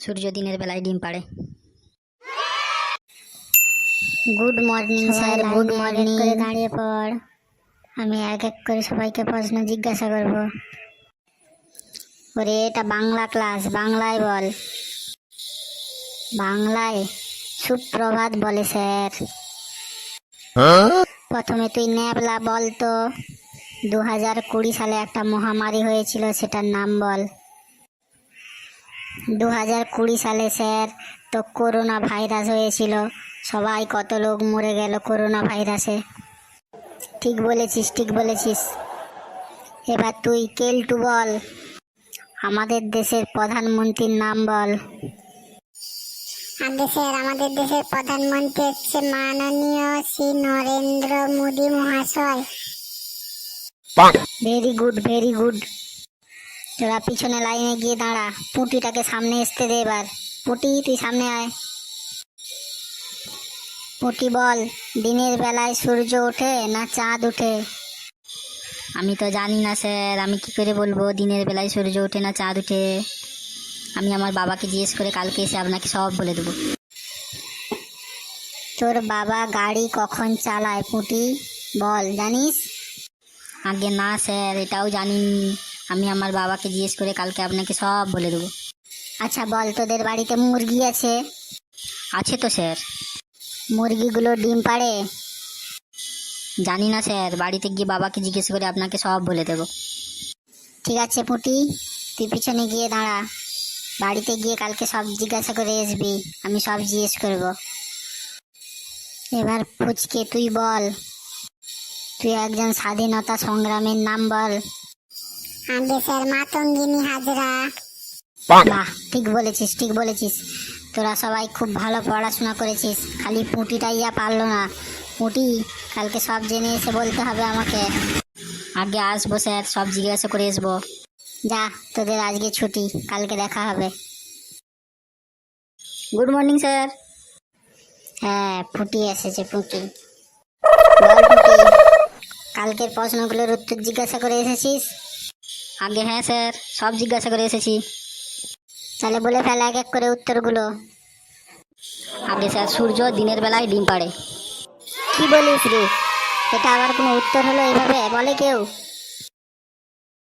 সূর্য দিনের বেলায় ডিম পাড়ে। Good morning sir. Good morning. করে দাঁড়িয়ে পড়। আমি এক এক করে সবাইকে প্রশ্ন জিজ্ঞাসা করব। ওরে এটা বাংলা ক্লাস বাংলায় বল। বাংলায় সুপ্রভাত বলে স্যার। প্রথমে তুই ন্যাবলা বল তো। দু হাজার কুড়ি সালে একটা মহামারী হয়েছিল সেটার নাম বল। দু হাজার কুড়ি সালে স্যার তো করোনা ভাইরাস হয়েছিল। সবাই কত লোক মরে গেল করোনা ভাইরাসে। ঠিক বলেছিস ঠিক বলেছিস। এবার তুই কেলটু বল। আমাদের দেশের প্রধানমন্ত্রীর নাম বল। দেশের আমাদের দেশের প্রধানমন্ত্রী হচ্ছে মাননীয় শ্রী নরেন্দ্র মোদী মহাশয়। ভেরি গুড ভেরি গুড তোরা পিছনে লাইনে গিয়ে দাঁড়া। পুঁটিটাকে সামনে আসতে দে এবার। পুঁটি তুই সামনে আয়। পুঁটি বল দিনের বেলায় সূর্য ওঠে না চাঁদ ওঠে? আমি তো জানি না স্যার আমি কি করে বলব দিনের বেলায় সূর্য ওঠে না চাঁদ ওঠে? আমি আমার বাবাকে জিজ্ঞেস করে কালকে এসে আপনাকে সব বলে দেবো। তোর বাবা গাড়ি কখন চালায় পুঁটি? বল জানিস? আগে না স্যার এটাও জানি আমি আমার বাবাকে জিজ্ঞেস করে কালকে আপনাকে সব বলে দেবো। আচ্ছা বল তোদের বাড়িতে মুরগি আছে? আছে তো স্যার। মুরগিগুলো ডিম পাড়ে? জানি না স্যার। বাড়িতে গিয়ে বাবাকে জিজ্ঞেস করে আপনাকে সব বলে দেবো। ঠিক আছে পুঁটি তুই পিছনে গিয়ে দাঁড়া। বাড়িতে গিয়ে কালকে সব জিজ্ঞাসা করে আসবি আমি সব জিজ্ঞেস করব। এবার ফুচকে তুই বল। তুই একজন স্বাধীনতা সংগ্রামের নাম বল। দেশের মাতঙ্গিনী হাজরা। বাহ। ঠিক বলেছিস ঠিক বলেছিস। তোরা সবাই খুব ভালো পড়াশোনা করেছিস খালি পুঁটিটাই ইয়া পারল না। পুঁটি কালকে সব জেনে এসে বলতে হবে আমাকে। আগে আসব স্যার সব জিজ্ঞাসা করে আসব। যা তোদের আজকে ছুটি কালকে দেখা হবে। Good morning sir. হ্যাঁ ফুটি এসেছে ফুটি কালকের প্রশ্নগুলোর উত্তর জিজ্ঞাসা করে এসেছিস? আগে হ্যাঁ স্যার, সব জিজ্ঞাসা করে এসেছি। তাহলে বলে ফেলে এক এক করে উত্তরগুলো। আগে স্যার, সূর্য দিনের বেলায় ডিম পাড়ে। কি বলিস রে? এটা আবার কোনো উত্তর হলো এইভাবে? বলে কেউ?